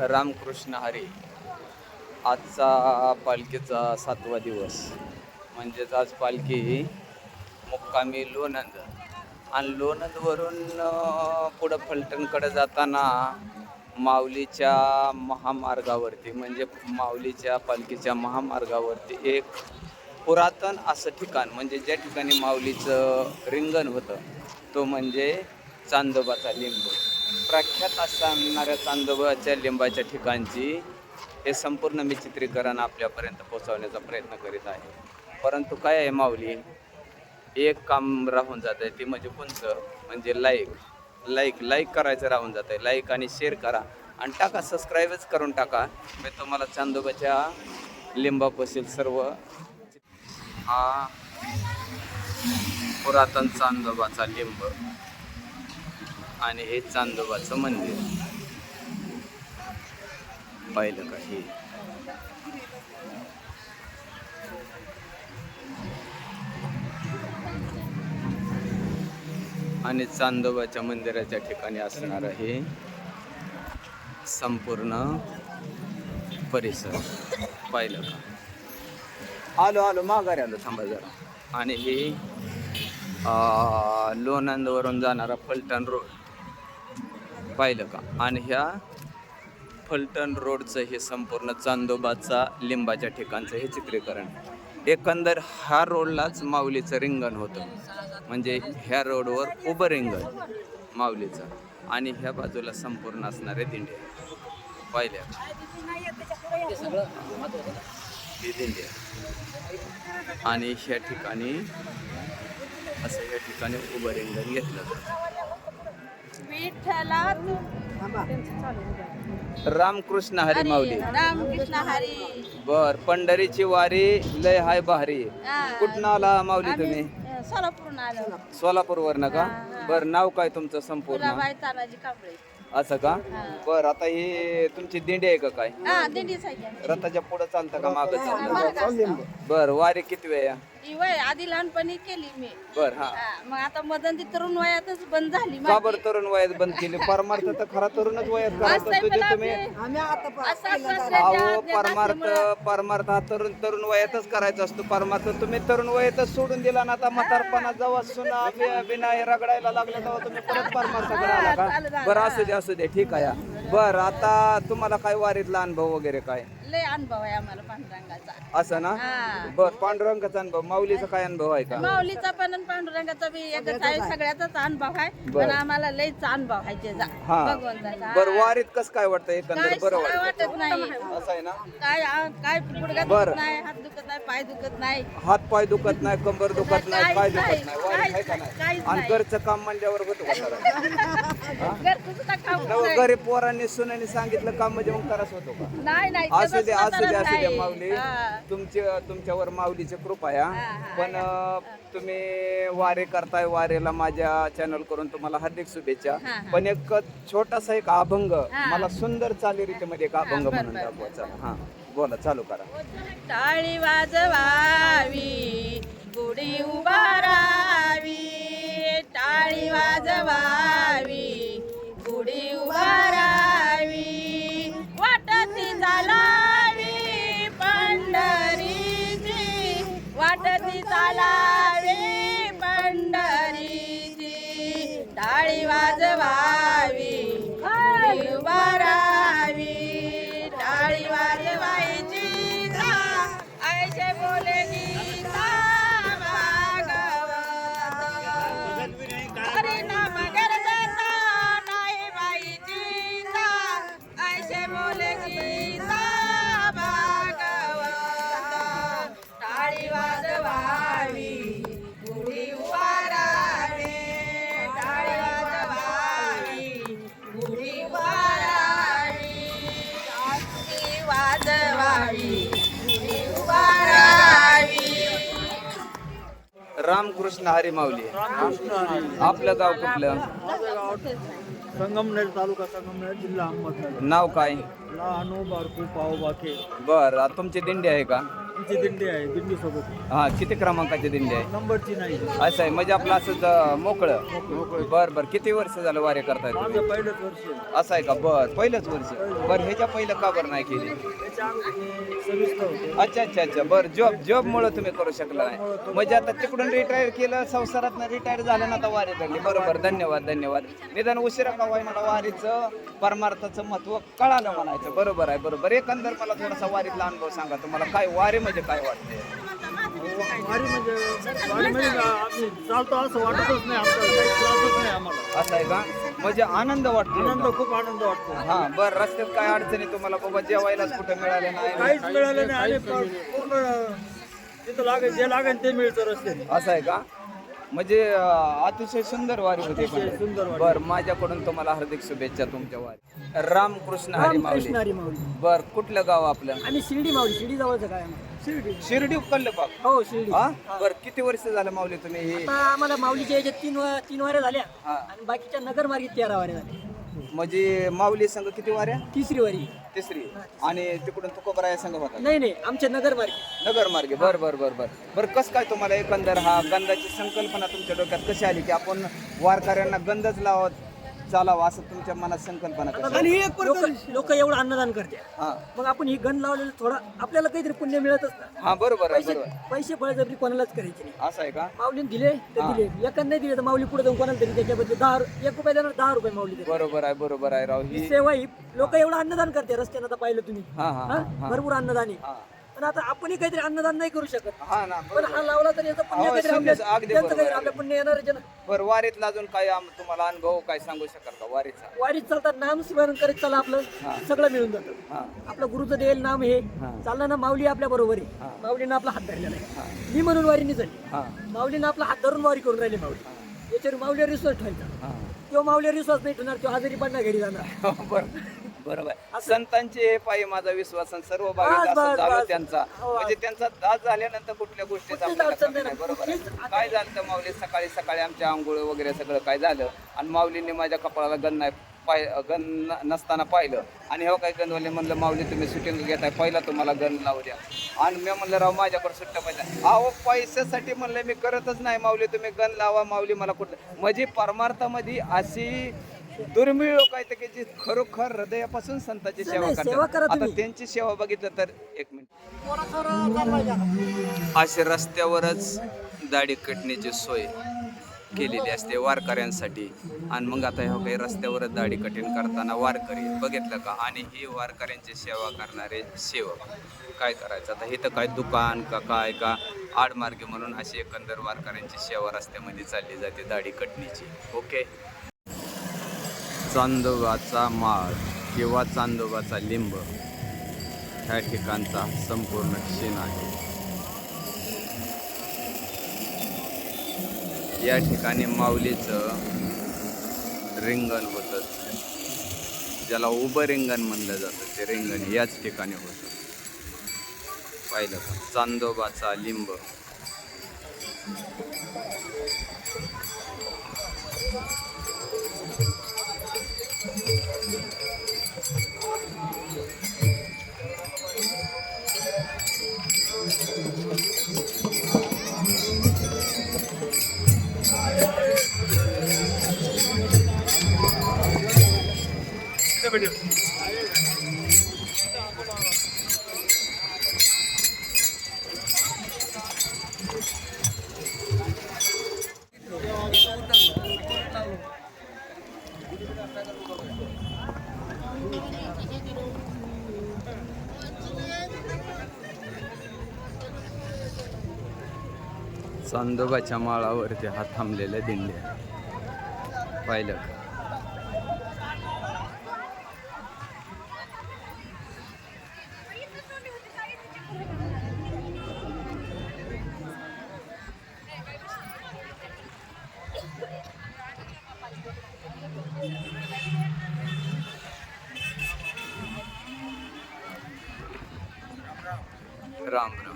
रामकृष्ण हरी. आजचा पालखीचा सातवा दिवस. म्हणजेच आज पालखी मुक्कामी लोणंद. आणि लोणंदवरून पुढं फलटणकडे जाताना माऊलीच्या महामार्गावरती म्हणजे माऊलीच्या पालखीच्या महामार्गावरती एक पुरातन असं ठिकाण म्हणजे ज्या ठिकाणी माऊलीचं रिंगण होतं तो म्हणजे चांदोबाचा लिंब. प्रख्यात असणाऱ्या चांदोबाच्या लिंबाच्या ठिकाणची हे संपूर्ण मी चित्रीकरण आपल्यापर्यंत पोहोचवण्याचा प्रयत्न करीत आहे. परंतु काय आहे माऊली? एक काम राहून जात आहे ते म्हणजे कोणतं? म्हणजे लाईक लाईक लाईक करायचं राहून जात आहे लाईक आणि शेअर करा. आणि टाका सबस्क्राईबच करून टाका. मी तुम्हाला चांदोबाच्या लिंबापासून सर्व हा पुरातन चांदोबाचा लिंब आणि हे चांदोबाचं मंदिर. पाहिलं का हे? आणि चांदोबाच्या मंदिराच्या ठिकाणी असणार हे संपूर्ण परिसर. पाहिलं का? आलो आलो माघारी आलो थांबा जरा. आणि हे लोणंदवरून जाणारा फलटण रोड पाहिलं का? आणि ह्या फलटण रोडचं हे संपूर्ण चांदोबाचा लिंबाच्या ठिकाणचं हे चित्रीकरण. एकंदर ह्या रोडलाच माऊलीचं रिंगण होतं. म्हणजे ह्या रोडवर उभं रिंगण माऊलीचं. आणि ह्या बाजूला संपूर्ण असणारे दिंडे. पाहिल्या दिंडे. आणि ह्या ठिकाणी असं ह्या ठिकाणी उभं रिंगण घेतलं जातं. विठ्ठला रामकृष्ण हरी माऊली. रामकृष्ण हरी. बर पंढरीची वारी लय हाय भारी. कुठं आला माऊली तुम्ही? सोलापूरून आलो. सोलापूर वरनं का. बर नाव काय तुमचं संपूर्ण? फुलाबाई तानाजी कांबळे. असं का. बर आता ही तुमची दिंडी आहे का काय? हा रथाच्या पुढे चालतं का माग चालतं. बर वारी किती वेळा? ही वय आधी लहानपणी केली मी. बर हा. हा, मग आता मदन ती तरुण वयातच बंद झाली का माझी. बरं तरुण वयात बंद केली? परमार्थ तर खरा तरुणच वयात असं तुझे मला तुम्ही? असं अहो परमार्थ परमार्थ हा तरुण तरुण वयातच करायचा असतो. परमार्थ तुम्ही तरुण वयातच सोडून दिला ना आता म्हातारपणा जेव्हा सुना बि- बिना हे रगडायला लागलं तेव्हा तुम्ही परत परमार्थ करायला चालेल, का? चालेल. बरं असू दे असू दे ठीक आहे बर आता तुम्हाला काय वारीतला अनुभव वगैरे काय? लय अनुभव आहे आम्हाला पांडुरंगाचा. असं ना? हा. बर पांडुरंगाचा अनुभव. माऊलीचा काय अनुभव आहे का? माऊलीचा पण आणि पांडुरंगाचा बी एकच आहे सगळ्याचाच अनुभव आहे. बरं. पण आम्हाला लयच अनुभव आहे त्याचा. हा. भगवंताचा. बर वारीत कस काय वाटतं एकंदर काय बरं सुद्धा वाटतं. वाटत नाही. असं आहे ना? काय आ- काय गुडघा बरं. दुखत नाही हात दुखत नाही पाय दुखत नाही. हात पाय दुखत नाही कंबर दुखत नाही पाय दुखत नाही. वारी आहे का काहीच नाही? नाही, आणि घरचं काम म्हणल्यावर होतं का सगळं? घरचं सुद्धा काम नवं नाही. गरीब पोरांनी सुनांनी सांगितलं काम म्हणजे मग करायचं होतो का नाही नाही असू दे असू दे असू दे. माऊली. तुमची तुमच्यावर माऊलीची कृपा हा. पण तुम्ही वारे करताय वारेला माझ्या चॅनल करून तुम्हाला हार्दिक शुभेच्छा. पण एक छोटासा एक अभंग. मला सुंदर चालीरीतीमध्ये एक अभंग म्हणून बरं, दाखवा चला हा बोला चालू करा टाळी वाजवावी रामकृष्ण हरी माऊली. आपलं गाव कुठलं? संगमनेर तालुका संगमनेर जिल्हा अहमदनगर. नाव काय? लहानू बारकू पाव बाके. बर तुमची दिंडी आहे का? दिंडी आहे दिंडी सोबत हा किती क्रमांकाची दिंडी आहे? नंबरची नाही असं आहे म्हणजे आपलं असंच अं, मोकळं. बर बर किती वर्ष झालं वारे करताय तुम्ही? माझं पहिलंच वर्ष आहे. असं आहे का? बर पहिलंच वर्ष. बर ह्याच्या पहिलं का बरं नाही केली? अच्छा अच्छा अच्छा. बर जॉब जॉब मुळे तुम्ही करू शकला नाही. म्हणजे आता तिकडून रिटायर केलं संसारात रिटायर झालं ना आता वारी धरली. बरोबर धन्यवाद धन्यवाद. निदान उशिरा का वाई मला वारीचं परमार्थाचं महत्त्व कळालं म्हणायचं. बरोबर आहे बरोबर. एकंदर मला थोडासा वारीतला अनुभव सांगा. तुम्हाला काय वारी म्हणजे काय वाटते? म्हणजे म्हणजे असं आहे का? म्हणजे आनंद वाटतो. आनंद खूप आनंद वाटतो. हा बर रस्त्यात काय अडचणी तुम्हाला? बाबा जेवायलाच कुठे मिळाले नाही. काहीच मिळालं नाही. आणि पूर्ण तिथं लागेल जे लागेल ते मिळतं रस्त्याने. असं आहे का? म्हणजे अं, अतिशय सुंदर वारी होती सुंदर वारी. बर माझ्याकडून तुम्हाला हार्दिक शुभेच्छा तुमच्या वारी रामकृष्ण हरी माऊली. बर कुठलं गाव आपलं? आम्ही शिर्डी माऊली. शिर्डी जवळचं काय. शिर्डी. शिर्डी कल्ल बाग हो शिर्डी. हा? बर किती वर्ष झालं माऊली तुम्ही हे? आता आम्हाला माऊलीच्या याच्यात तीन वा- तीन वाऱ्या झाल्या हा. आणि बाकीच्या नगर मार्गी तेरा वाऱ्या झाल्या. म्हणजे माऊली संघ किती वाऱ्या? तिसरी वारी. तिसरी. आणि तिकडून तुकोबराया संघ होता नाही नाही आमच्या नगर मार्गी. नगर मार्गे. बर बर बर बर. बर कस काय तुम्हाला एकंदर हा गंधाची संकल्पना तुमच्या डोक्यात कशी आली की आपण वारकऱ्यांना गंधच लावत चालावं असं तुमच्या मनात संकल्पना कशी आली? लोक लोक एवढं अन्नदान करते हा. मग आपण ही गण लावलेलं थोडं आपल्याला काहीतरी पुण्य मिळतच ना. हा बरोबर आहे पैसे बरोबर पैसे बळजबरी कोणालाच करायचे नाही. असं आहे का? माऊलीने दिले तर दिले. एकाने नाही दिले तर माऊली पुढे जाऊन कोणाला तरी त्याच्याबद्दल दहा रु- एक रुपये देणार दहा रुपये माऊली देते. बरोबर आहे बरोबर आहे राव. ही सेवा ही लोक एवढं अन्नदान करते रस्त्यानं आता पाहिलं तुम्ही. हा? हा हा? भरपूर अन्नदान आहे. हा. पण आता आपणही काहीतरी अन्नदान नाही करू शकत. हा ना पण हा लावला तर याचं पुण्य हो, काहीतरी आपल्या अगदी त्यांचं बरोबर काहीतरी पुण्य येणार आहे ना. बरं वारीतला अजून काय आम- तुम्हाला अनुभव काय सांगू शकाल का? वारीचा. वारीत चालतात नाम स्मरण करीत चला आपलं. सगळं मिळून जातं. हा. आपलं गुरुचं देईल नाम हे. चाललं ना माऊली आपल्या बरोबर आहे. माऊलीनं आपला हात धरलेला आहे. मी म्हणून वारीने झाली हा. माऊलीनं आपला हात धरून वारी करून राहिली माऊली. याच्यावर माऊलीवर विश्वास ठेवायचा. हा. किंवा माऊलीवर विश्वास नाही ठेवणार तो आजारी पडणार घरी जाणार बरोबर. संतांचे पायी माझा विश्वास आणि सर्व भाविक असं झालं. त्यांचा. हो, म्हणजे त्यांचा दास झाल्यानंतर कुठल्या गोष्टीचा आपल्याला कमी नाही. बरोबर. आहे. काय झालं तर माऊली सकाळी सकाळी आमच्या आंघोळ वगैरे सगळं काय झालं? आणि माऊलीने माझ्या कपाळाला गण नाही पाय गण न- नसताना पाहिलं. आणि हो काय गणवाले म्हणलं माऊली तुम्ही शूटिंग घेताय पहिला तुम्हाला गण लावू द्या. आणि मी म्हणलं राव माझ्याकडे सुट्ट्या पाहिजे. अहो पैशासाठी म्हणलं मी करतच नाही माऊली. तुम्ही गण लावा माऊली मला कुठलं. म्हणजे परमार्थामध्ये अशी दुर्मिळ लोक आहेत की जी खरोखर हृदयापासून संतांची सेवा करतात. करा आता तुम्ही. त्यांची सेवा बघितलं तर एक मिनिट. असे रस्त्यावरच दाढी कटण्याची सोय केलेली असते वारकऱ्यांसाठी. आणि मग आता ह्या काही रस्त्यावरच दाढी कठीण करताना वारकरी बघितलं का? आणि ही वारकऱ्यांची सेवा करणारे सेवक काय करायचं? आता इथं काय दुकान का काय का? आडमार्गे म्हणून अशी एकंदर वारकऱ्यांची सेवा रस्त्यामध्ये चालली जाते दाढी कटणीची. ओके? चांदोबाचा माळ किंवा चांदोबाचा लिंब ह्या ठिकाणचा संपूर्ण क्षीण आहे. या ठिकाणी माऊलीचं रिंगण होतं. ज्याला उभं रिंगण म्हणलं जातं ते रिंगण याच ठिकाणी होतं. पाहिलं का? चांदोबाचा लिंब. चांदोबाच्या माळावरती हा थांबलेल्या दिंड्या. पाहिलं ранг.